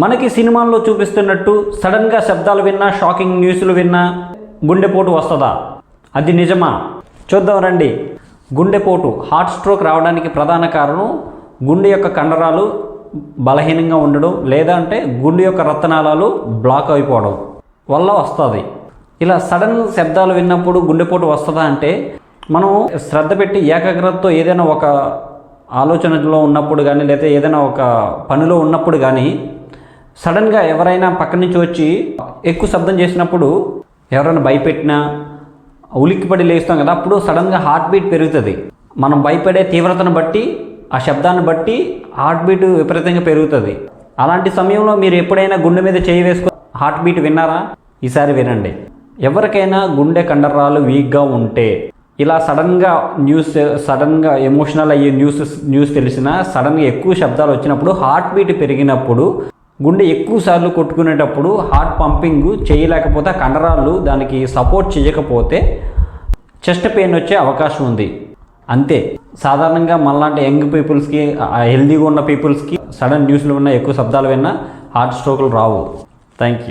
మనకి సినిమాల్లో చూపిస్తున్నట్టు సడన్గా శబ్దాలు విన్నా షాకింగ్ న్యూస్లు విన్నా గుండెపోటు వస్తుందా? అది నిజమా? చూద్దాం రండి. గుండెపోటు హార్ట్ స్ట్రోక్ రావడానికి ప్రధాన కారణం గుండె యొక్క కండరాలు బలహీనంగా ఉండడం లేదా అంటే గుండె యొక్క రక్తనాళాలు బ్లాక్ అయిపోవడం వల్ల వస్తుంది. ఇలా సడన్ శబ్దాలు విన్నప్పుడు గుండెపోటు వస్తుందా అంటే మనం శ్రద్ధ పెట్టి ఏకాగ్రతతో ఏదైనా ఒక ఆలోచనలో ఉన్నప్పుడు కానీ లేదా ఏదైనా ఒక పనిలో ఉన్నప్పుడు కానీ సడన్గా ఎవరైనా పక్క నుంచి వచ్చి ఎక్కువ శబ్దం చేసినప్పుడు ఎవరైనా భయపెట్టినా ఉలిక్కిపడి లేస్తాం కదా అప్పుడు సడన్గా హార్ట్ బీట్ పెరుగుతుంది. మనం భయపడే తీవ్రతను బట్టి ఆ శబ్దాన్ని బట్టి హార్ట్ బీట్ విపరీతంగా పెరుగుతుంది. అలాంటి సమయంలో మీరు ఎప్పుడైనా గుండె మీద చేయి వేసుకో హార్ట్ బీట్ విన్నారా? ఈసారి వినండి. ఎవరికైనా గుండె కండరాలు వీక్గా ఉంటే ఇలా సడన్గా న్యూస్ సడన్గా ఎమోషనల్ అయ్యే న్యూస్ న్యూస్ తెలిసినా సడన్గా ఎక్కువ శబ్దాలు వచ్చినప్పుడు హార్ట్ బీట్ పెరిగినప్పుడు గుండె ఎక్కువ సార్లు కొట్టుకునేటప్పుడు హార్ట్ పంపింగ్ చేయలేకపోతే కండరాలు దానికి సపోర్ట్ చేయకపోతే చెస్ట్ పెయిన్ వచ్చే అవకాశం ఉంది. అంతే. సాధారణంగా మనలాంటి యంగ్ పీపుల్స్కి హెల్దీగా ఉన్న పీపుల్స్కి సడన్ న్యూస్లు విన్నా ఎక్కువ శబ్దాలు విన్నా హార్ట్ స్ట్రోకులు రావు. Thank you